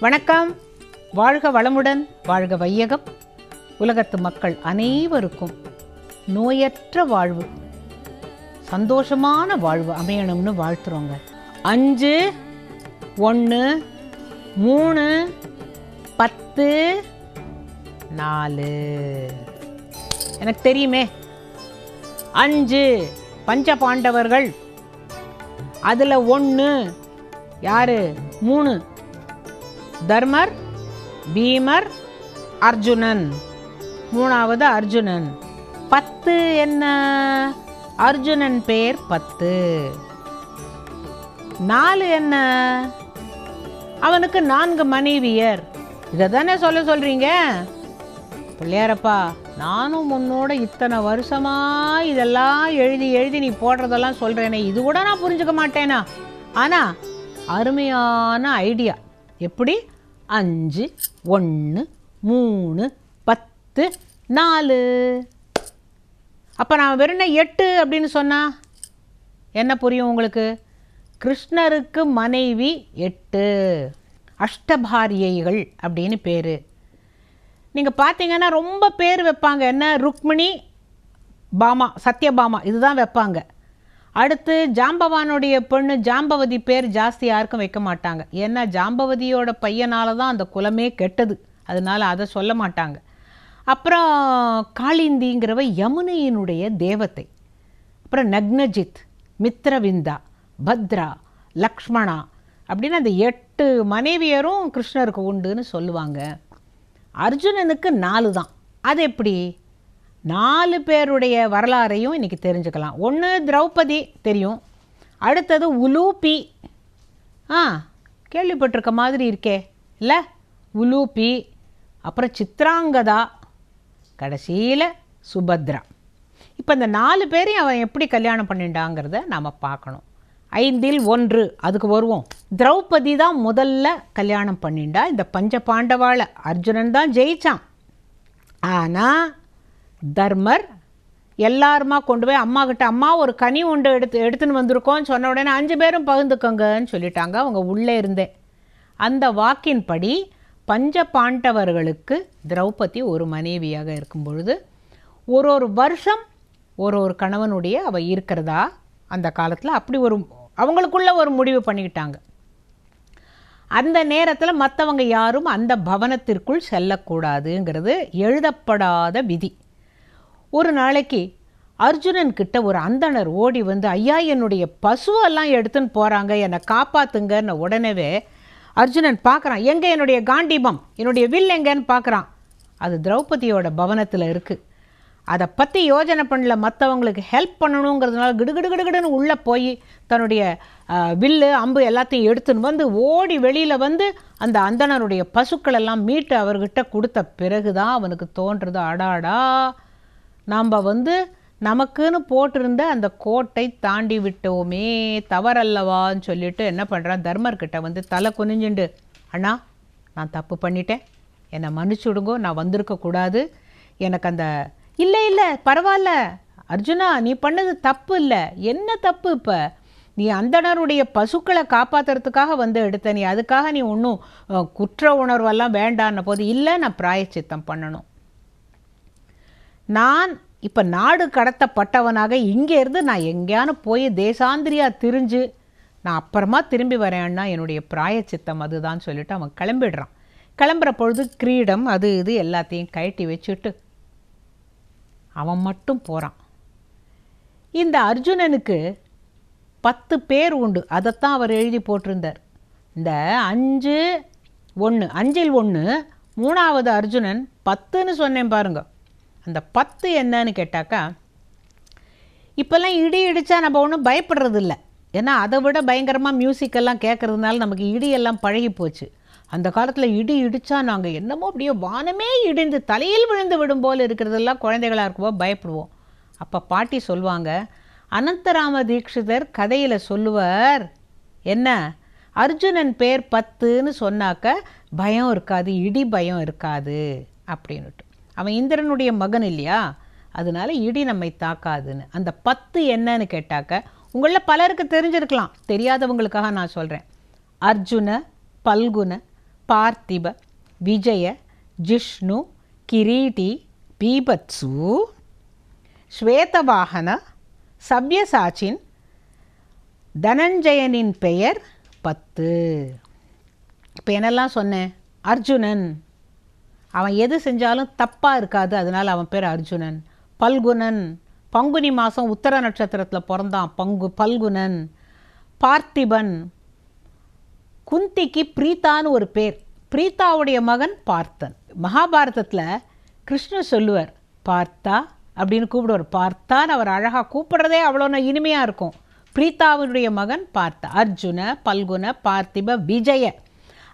வணக்கம். வாழ்க வளமுடன் வாழ்க வையகம். உலகத்து மக்கள் அனைவருக்கும் நோயற்ற வாழ்வு சந்தோஷமான வாழ்வு அமையணும்னு வாழ்த்துறோங்க. அஞ்சு ஒன்று மூணு பத்து நாலு. எனக்கு தெரியுமே. அஞ்சு பஞ்ச பாண்டவர்கள். அதில் ஒன்று யாரு? மூணு. தர்மர் பீமர் அர்ஜுனன். மூணாவது அர்ஜுனன். பத்து என்ன? அர்ஜுனன் பேர் பத்து. நாலு என்ன? அவனுக்கு நான்கு மனைவியர். இதை தானே சொல்ல சொல்கிறீங்க பிள்ளையாரப்பா நானும் உன்னோட இத்தனை வருஷமாக இதெல்லாம் எழுதி எழுதி நீ போடுறதெல்லாம் சொல்கிறேனே இது கூட நான் புரிஞ்சுக்க மாட்டேனா? ஆனால் அருமையான ஐடியா. எப்படி? அஞ்சு ஒன்று மூணு பத்து நாலு. அப்போ நான் வெறும் எட்டு அப்படின்னு சொன்னால் என்ன புரியும் உங்களுக்கு? கிருஷ்ணருக்கு மனைவி எட்டு. அஷ்டபாரியைகள் அப்படின்னு பேர். நீங்கள் பார்த்தீங்கன்னா ரொம்ப பேர் வைப்பாங்க. என்ன? ருக்மிணி பாமா சத்யபாமா இதுதான் வைப்பாங்க. அடுத்து ஜாம்பவானுடைய பொண்ணு ஜாம்பவதி பேர் ஜாஸ்தி யாருக்கும் வைக்க மாட்டாங்க. ஏன்னா ஜாம்பவதியோட பையனால தான் அந்த குலமே கெட்டது. அதனால அதை சொல்ல மாட்டாங்க. அப்புறம் காளிந்திங்கிறவ யமுனையினுடைய தேவத்தை. அப்புறம் நக்னஜித் மித்ரவிந்தா பத்ரா லக்ஷ்மணா. அப்படின்னு அந்த எட்டு மனைவியரும் கிருஷ்ணருக்கு உண்டுன்னு சொல்லுவாங்க. அர்ஜுனனுக்கு நாலு தான் அது எப்படி? நாலு பேருடைய வரலாறையும் இன்றைக்கி தெரிஞ்சுக்கலாம். ஒன்று திரௌபதி தெரியும். அடுத்தது உலூபி. ஆ கேள்விப்பட்டிருக்க மாதிரி இருக்கே. இல்லை? உலூபி அப்புறம் சித்ராங்கதா கடைசியில் சுபத்ரா. இப்போ இந்த நாலு பேரையும் அவன் எப்படி கல்யாணம் பண்ணிட்டாங்கிறத நாம் பார்க்கணும். ஐந்தில் ஒன்று அதுக்கு வருவோம். திரௌபதி தான் முதல்ல கல்யாணம் பண்ணிண்டா இந்த பஞ்ச பாண்டவாளை அர்ஜுனன் தான் ஜெயிச்சான். ஆனால் தர்மர். எல்லாருமா கொண்டு போய் அம்மா கிட்ட அம்மா ஒரு கனி உண்டு எடுத்து எடுத்துன்னு வந்திருக்கோம்னு சொன்ன உடனே அஞ்சு பேரும் பகிர்ந்துக்கோங்கன்னு சொல்லிட்டாங்க அவங்க உள்ளே இருந்தேன் அந்த வாக்கின்படி பஞ்ச பாண்டவர்களுக்கு திரௌபதி ஒரு மனைவியாக இருக்கும் பொழுது ஒரு ஒரு வருஷம் ஒரு ஒரு கணவனுடைய அவ இருக்கிறதா? அந்த காலத்தில் அப்படி ஒரு அவங்களுக்குள்ள ஒரு முடிவு பண்ணிக்கிட்டாங்க. அந்த நேரத்தில் மற்றவங்க யாரும் அந்த பவனத்திற்குள் செல்லக்கூடாதுங்கிறது எழுதப்படாத விதி. ஒரு நாளைக்கு அர்ஜுனன் கிட்ட ஒரு அந்தணர் ஓடி வந்து ஐயா என்னுடைய பசுவெல்லாம் எடுத்துன்னு போகிறாங்க என்னை காப்பாத்துங்கன்னு உடனேவே அர்ஜுனன் பார்க்குறான் எங்கே என்னுடைய காண்டீபம்? என்னுடைய வில் எங்கேன்னு பார்க்குறான் அது திரௌபதியோட பவனத்தில் இருக்குது அதை பற்றி யோஜனை பண்ணல. மற்றவங்களுக்கு ஹெல்ப் பண்ணணுங்கிறதுனால கிடுகிடு கிடுகிடுன்னு உள்ளே போய் தன்னுடைய வில்லு அம்பு எல்லாத்தையும் எடுத்துன்னு வந்து ஓடி வெளியில் வந்து அந்த அந்தணருடைய பசுக்கள் எல்லாம் மீட்டு அவர்கிட்ட கொடுத்த பிறகு தான் அவனுக்கு தோன்றுறது அடாடா! நாம் வந்து நமக்குன்னு போட்டிருந்த அந்த கோட்டை தாண்டி விட்டோமே தவறல்லவான்னு சொல்லிட்டு என்ன பண்ணுறான் தர்மர்கிட்ட வந்து தலை குனிஞ்சுண்டு அண்ணா நான் தப்பு பண்ணிட்டேன். என்னை மன்னிச்சு விடுங்கோ நான் வந்திருக்கக்கூடாது எனக்கு அந்த இல்லை இல்லை பரவாயில்ல. அர்ஜுனா நீ பண்ணது தப்பு இல்லை. என்ன தப்பு இப்போ? நீ அந்தணருடைய பசுக்களை காப்பாத்துறதுக்காக வந்து எடுத்த. நீ அதுக்காக நீ ஒன்றும் குற்ற உணர்வெல்லாம் வேண்டான்ன போது இல்லை நான் பிராயச்சித்தம் பண்ணணும். நான் இப்போ நாடு கடத்தப்பட்டவனாக இங்கேருந்து நான் எங்கேயானு போய் தேசாந்திரியாக திரிஞ்சு நான் அப்புறமா திரும்பி வரேன்னா என்னுடைய பிராயச்சித்தம் அதுதான் சொல்லிட்டு அவன் கிளம்பிடுறான். கிளம்புற பொழுது கிரீடம் அது இது எல்லாத்தையும் கழட்டி வச்சுட்டு அவன் மட்டும் போகிறான் இந்த அர்ஜுனனுக்கு பத்து பேர் உண்டு. அதைத்தான் அவர் எழுதி போட்டிருந்தார். இந்த அஞ்சு ஒன்று அஞ்சில் ஒன்று மூணாவது அர்ஜுனன் பத்துன்னு சொன்னேன் பாருங்கள் அந்த பத்து என்னன்னு கேட்டாக்கா இப்போல்லாம் இடி இடித்தா நம்ம ஒன்றும் பயப்படுறது இல்லை ஏன்னா அதை விட பயங்கரமாக மியூசிக்கெல்லாம் கேட்குறதுனால நமக்கு இடியெல்லாம் பழகி போச்சு. அந்த காலத்தில் இடி இடித்தா நாங்கள் என்னமோ அப்படியே வானமே இடிந்து தலையில் விழுந்து விடும் போல் இருக்கிறதெல்லாம் குழந்தைகளாக இருக்கும்போது பயப்படுவோம். அப்போ பாட்டி சொல்லுவாங்க அனந்தராம தீட்சிதர் கதையில் சொல்லுவார் என்ன? அர்ஜுனன் பேர் பத்துன்னு சொன்னாக்க பயம் இருக்காது இடி பயம் இருக்காது அப்படின்னுட்டு. அவன் இந்திரனுடைய மகன் இல்லையா? அதனால இடி நம்மை தாக்காதுன்னு. அந்த பத்து என்னன்னு கேட்டாக்க உங்களில் பலருக்கு தெரிஞ்சிருக்கலாம். தெரியாதவங்களுக்காக நான் சொல்கிறேன் அர்ஜுன பல்குன பார்த்திப விஜய ஜிஷ்ணு கிரீட்டி பீபத்சு ஸ்வேதவாகன சவ்யசாச்சின் தனஞ்சயனின் பெயர் பத்து. இப்போ என்னெல்லாம் சொன்னேன்? அர்ஜுனன். அவன் எது செஞ்சாலும் தப்பாக இருக்காது. அதனால் அவன் பேர் அர்ஜுனன். பல்குணன் பங்குனி மாதம் உத்தர நட்சத்திரத்தில் பிறந்தான். பங்கு பல்குணன் பார்த்திபன். குந்திக்கு பிரீத்தான்னு ஒரு பேர். பிரீத்தாவுடைய மகன் பார்த்தன். மகாபாரதத்தில் கிருஷ்ணர் சொல்லுவார் பார்த்தா? அப்படின்னு கூப்பிடுவார். பார்த்தான் அவர் அழகாக கூப்பிடுறதே அவ்வளோ இனிமையாக இருக்கும். பிரீத்தாவினுடைய மகன் பார்த்தா. அர்ஜுன பல்குன பார்த்திப விஜய.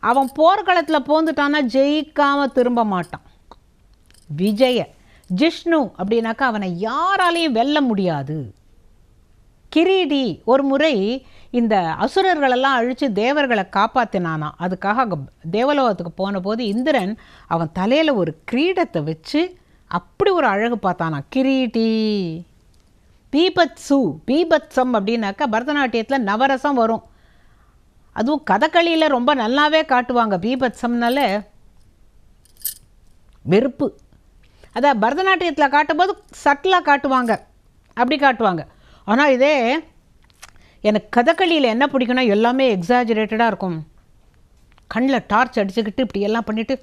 அவன் போர்க்களத்தில் போந்துட்டான்னா ஜெயிக்காமல் திரும்ப மாட்டான். விஜய ஜிஷ்ணு அப்படின்னாக்கா அவனை யாராலையும் வெல்ல முடியாது. கிரீடி ஒரு முறை இந்த அசுரர்களெல்லாம் அழித்து தேவர்களை காப்பாற்றினானா அதுக்காக அங்கே தேவலோகத்துக்கு போன போது இந்திரன் அவன் தலையில் ஒரு கிரீடத்தை வச்சு அப்படி ஒரு அழகு பார்த்தானா. கிரீட்டி பீபத்சு பீபத்சம் அப்படின்னாக்கா பரதநாட்டியத்தில் நவரசம் வரும். அதுவும் கதகளியில் ரொம்ப நல்லாவே காட்டுவாங்க பீபத்சம்னால. வெறுப்பு. அதான் பரதநாட்டியத்தில் காட்டும்போது சட்டிலாக காட்டுவாங்க. அப்படி காட்டுவாங்க. ஆனால் இதே எனக்கு கதகளியில் என்ன பிடிக்கும்னா எல்லாமே எக்ஸாஜுரேட்டடாக இருக்கும். கண்ணில் டார்ச் அடிச்சுக்கிட்டு இப்படி எல்லாம் பண்ணிவிட்டு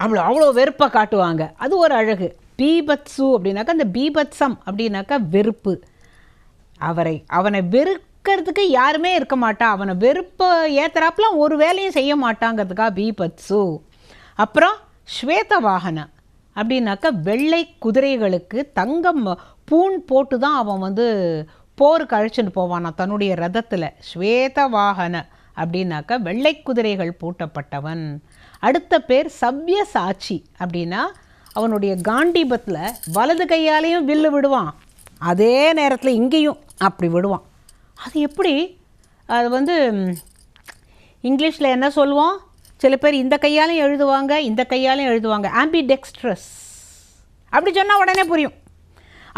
அவ்வளோ அவ்வளோ வெறுப்பாக காட்டுவாங்க. அது ஒரு அழகு. பீபத்சு அப்படின்னாக்கா அந்த பீபத்சம் அப்படின்னாக்கா வெறுப்பு. அவரை அவனை வெறுக்கிறதுக்கு யாருமே இருக்க மாட்டா. அவனை வெறுப்பை ஏத்துறாப்புல ஒரு வேலையும் செய்ய மாட்டாங்கிறதுக்கா பீபத்சு அப்புறம் ஸ்வேத வாகன. அப்படின்னாக்கா வெள்ளை குதிரைகளுக்கு தங்கம் பூண் போட்டு தான் அவன் வந்து போருக்கு அழைச்சிட்டு போவானா தன்னுடைய ரதத்தில். ஸ்வேத வாகன. அப்படின்னாக்கா வெள்ளை குதிரைகள் பூட்டப்பட்டவன். அடுத்த பேர் சவ்ய சாட்சி. அப்படின்னா அவனுடைய காண்டிபத்தில் வலது கையாலேயும் வில்லு விடுவான். அதே நேரத்தில் இங்கேயும் அப்படி விடுவான். அது எப்படி? அது வந்து இங்கிலீஷில் என்ன சொல்லுவோம்? சில பேர் இந்த கையாலையும் எழுதுவாங்க இந்த கையாலையும் எழுதுவாங்க. ஆம்பிடெக்ஸ்ட்ரஸ் அப்படி சொன்னால் உடனே புரியும்.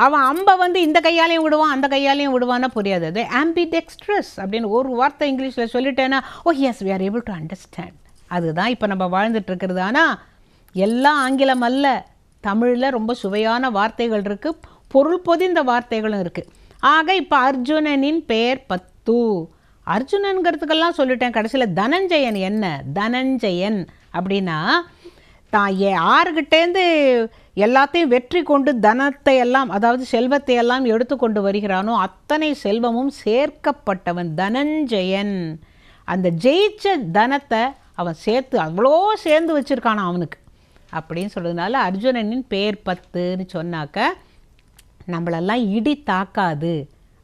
அவன் அம்பை வந்து இந்த கையாலையும் விடுவான் அந்த கையாலையும் விடுவான்னா புரியாது. அது ஆம்பிடெக்ஸ்ட்ரஸ் அப்படின்னு ஒரு வார்த்தை இங்கிலீஷில் சொல்லிட்டேன்னா ஓ yes we are able to understand அதுதான் இப்போ நம்ம வாழ்ந்துட்டுருக்கிறது ஆனால் எல்லாம் ஆங்கிலம் அல்ல. தமிழில் ரொம்ப சுவையான வார்த்தைகள் இருக்குது பொருள் பொதிந்த வார்த்தைகளும் இருக்குது ஆக இப்போ அர்ஜுனனின் பெயர் பத்து. அர்ஜுனன்கிறதுக்கெல்லாம் சொல்லிட்டேன் கடைசியில் தனஞ்சயன் என்ன? தனஞ்சயன். அப்படின்னா தான் ஏ ஆறுகிட்டேருந்து எல்லாத்தையும் வெற்றி கொண்டு தனத்தை எல்லாம் அதாவது செல்வத்தை எல்லாம் எடுத்து கொண்டு வருகிறானோ அத்தனை செல்வமும் சேர்க்கப்பட்டவன் தனஞ்சயன். அந்த ஜெயிச்ச தனத்தை அவன் சேர்த்து அவ்வளோ சேர்ந்து வச்சுருக்கானான் அவனுக்கு. அப்படின்னு சொல்கிறதுனால அர்ஜுனனின் பேர் பத்துன்னு சொன்னாக்க நம்மளெல்லாம் இடி தாக்காது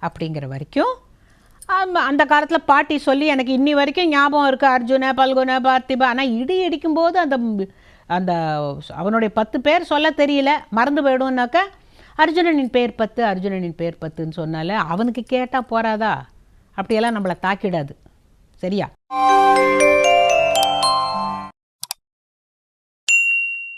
அப்படிங்கிற வரைக்கும் அந்த காலத்தில் பாட்டி சொல்லி எனக்கு இன்னி வரைக்கும் ஞாபகம் இருக்குது அர்ஜுன பல்குன பார்த்திபா. ஆனால் இடி அடிக்கும்போது அந்த அந்த அவனுடைய பத்து பேர் சொல்ல தெரியல. மறந்து போயிடும்னாக்க அர்ஜுனனின் பேர் பத்து அர்ஜுனனின் பேர் பத்துன்னு சொன்னால அவனுக்கு கேட்டால் போகிறாதா அப்படியெல்லாம் நம்மளை தாக்கிடாது. சரியா?